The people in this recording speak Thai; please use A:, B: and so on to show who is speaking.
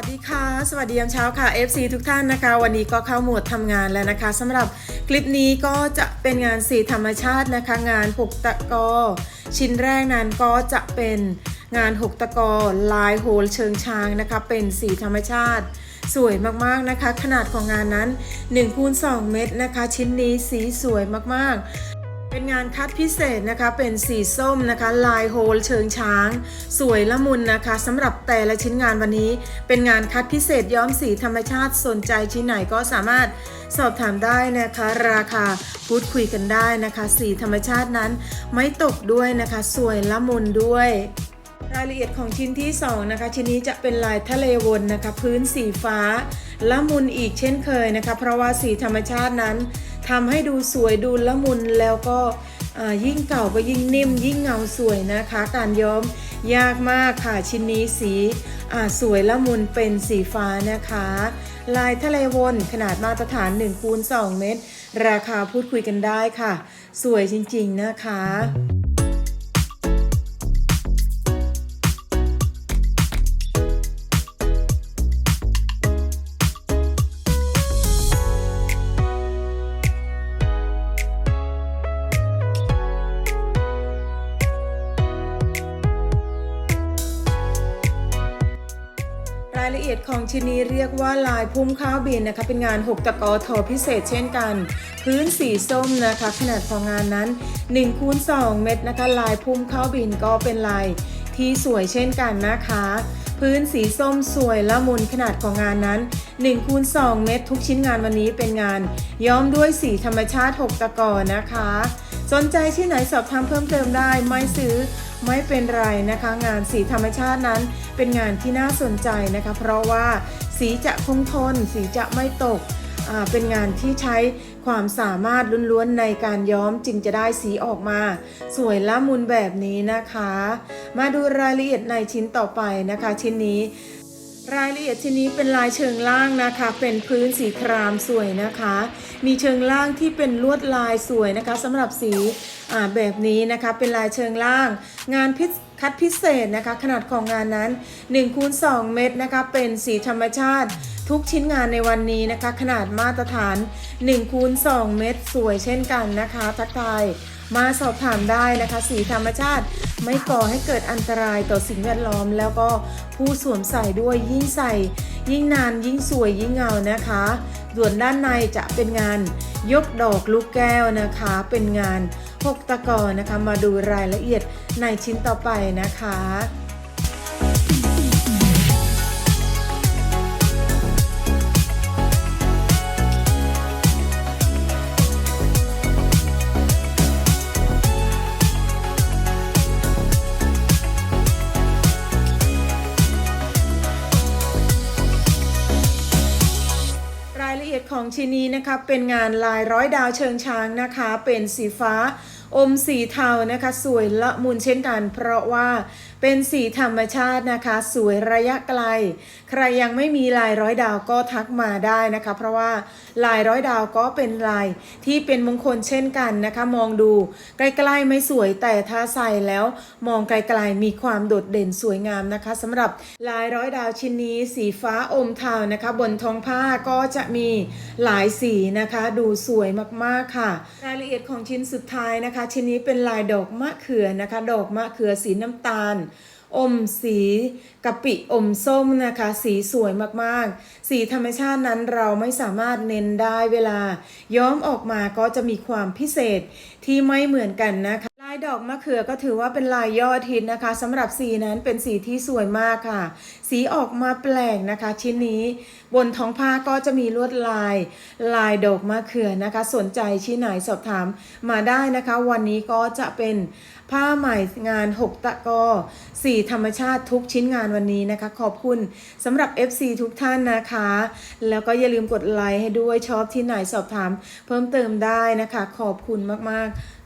A: วัสดีค่ะ สวัสดียามเช้าค่ะ FC ทุกท่านนะคะ วันนี้ก็เข้าโหมดทำงานแล้วนะคะสำหรับคลิปนี้ก็จะเป็นงานสีธรรมชาตินะคะ งานหกตะกอ ชิ้นแรกนั้นก็จะเป็นงานหกตะกอลายโฮลเชิงช้างนะคะ เป็นสีธรรมชาติ สวยมากๆนะคะ ขนาดของงานนั้น1คูณ2เมตรนะคะ ชิ้นนี้สีสวยมากๆ เป็นงานคัดพิเศษนะคะเป็นสีส้มนะคะ ลายโฮลเชิงช้าง สวยละมุนนะคะสำหรับแต่ละชิ้นงานวันนี้ เป็นงานคัดพิเศษย้อมสีธรรมชาติสนใจชิ้นไหนก็สามารถสอบถามได้นะคะ ราคาพูดคุยกันได้นะคะ สีธรรมชาตินั้นไม่ตกด้วยนะคะ สวยละมุนด้วยรายละเอียดของชิ้นที่ 2 นะคะ ชิ้นนี้จะเป็นลายทะเลวนนะคะ พื้นสีฟ้าละมุนอีกเช่นเคยนะคะ เพราะว่าสีธรรมชาตินั้น ทำให้ดูสวยดูละมุนแล้วก็ยิ่งเก่าก็ยิ่งนิ่ม ยิ่งเงาสวยนะคะ การย้อมยากมากค่ะชิ้นนี้สีสวยละมุนเป็นสีฟ้านะคะ ลายทะเลวนขนาดมาตรฐาน1คูณ2เมตร ราคาพูดคุยกันได้ค่ะ สวยจริงๆนะคะ รายละเอียดของชิ้นนี้เรียกว่าลายพุ่มข้าวบินนะคะ เป็นงาน 6 ตะกอทอพิเศษเช่นกัน พื้นสีส้มนะคะ ขนาดของงานนั้น1คูณ2เม็ดนะคะ ลายพุ่มข้าวบินก็เป็นลายที่สวยเช่นกันนะคะ พื้นสีส้มสวยละมุนขนาดของงานนั้น1คูณ2เม็ดทุกชิ้นงานวันนี้เป็นงาน ย้อมด้วยสีธรรมชาติ 6 ตะกอนะคะ สนใจที่ไหนสอบถามเพิ่มเติมได้ไม่ซื้อ ไม่เป็นไรนะคะ งานสีธรรมชาตินั้นเป็นงานที่น่าสนใจนะคะ เพราะว่าสีจะคงทน สีจะไม่ตกเป็นงานที่ใช้ความสามารถล้วนๆในการย้อมจึงจะได้สีออกมา สวยละมุนแบบนี้นะคะ มาดูรายละเอียดในชิ้นต่อไปนะคะ ชิ้นนี้ รายละเอียดชิ้นนี้เป็นลายเชิงล่างนะคะ เป็นพื้นสีครามสวยนะคะ มีเชิงล่างที่เป็นลวดลายสวยนะคะสำหรับสีแบบนี้นะคะเป็นลายเชิงล่าง งานพิคัดพิเศษนะคะ ขนาดของงานนั้น1คูณ2เมตรนะคะเป็นสีธรรมชาติ ทุกชิ้นงานในวันนี้นะคะ ขนาดมาตรฐาน1คูณ2เมตรสวยเช่นกันนะคะ ทักทายมาสอบถามได้นะคะ สีธรรมชาติ ไม่ก่อให้เกิดอันตรายต่อสิ่งแวดล้อม แล้วก็ผู้สวมใส่ด้วยยิ่งใส่ ยิ่งนานยิ่งสวยยิ่งเงานะคะ ส่วนด้านในจะเป็นงานยกดอกลูกแก้วนะคะ เป็นงานหกตะกอนะคะ มาดูรายละเอียดในชิ้นต่อไปนะคะ รายละเอียดของชิ้นนี้นะคะ เป็นงานลายร้อยดาวเชิงช้างนะคะ เป็นสีฟ้า อมสีเทานะคะสวยละมุนเช่นกัน เพราะว่าเป็นสีธรรมชาตินะคะ สวยระยะไกล ใครยังไม่มีลายร้อยดาวก็ทักมาได้นะคะ เพราะว่าลายร้อยดาวก็เป็นลายที่เป็นมงคลเช่นกันนะคะ มองดูใกล้ๆไม่สวยแต่ถ้าใส่แล้วมองไกลๆมีความโดดเด่นสวยงามนะคะสำหรับลายร้อยดาวชิ้นนี้ สีฟ้าอมเทานะคะ บนท้องผ้าก็จะมีหลายสีนะคะ ดูสวยมากๆค่ะ รายละเอียดของชิ้นสุดท้ายนะคะชิ้นนี้เป็นลายดอกมะเขือนะคะ ดอกมะเขือสีน้ำตาล อมสีกะปิอมส้มนะคะ สีสวยมากๆ สีธรรมชาตินั้นเราไม่สามารถเน้นได้เวลา ย้อมออกมาก็จะมีความพิเศษที่ไม่เหมือนกันนะคะ ดอกมะเขือก็ถือว่าเป็นลายยอดฮิตนะคะสำหรับสีนั้นเป็นสีที่สวยมากค่ะ สีออกมาแปลกนะคะ ชิ้นนี้ บนท้องผ้าก็จะมีลวดลาย ลายดอกมะเขือนะคะ สนใจชิ้นไหนสอบถามมาได้นะคะ วันนี้ก็จะเป็นผ้าใหม่งาน 6 ตะกอสีธรรมชาติทุกชิ้นงานวันนี้นะคะ ขอบคุณสำหรับ FC ทุกท่านนะคะ แล้วก็อย่าลืมกดไลค์ให้ด้วยชอบที่ไหนสอบถาม เพิ่มเติมได้นะคะ ขอบคุณมากๆ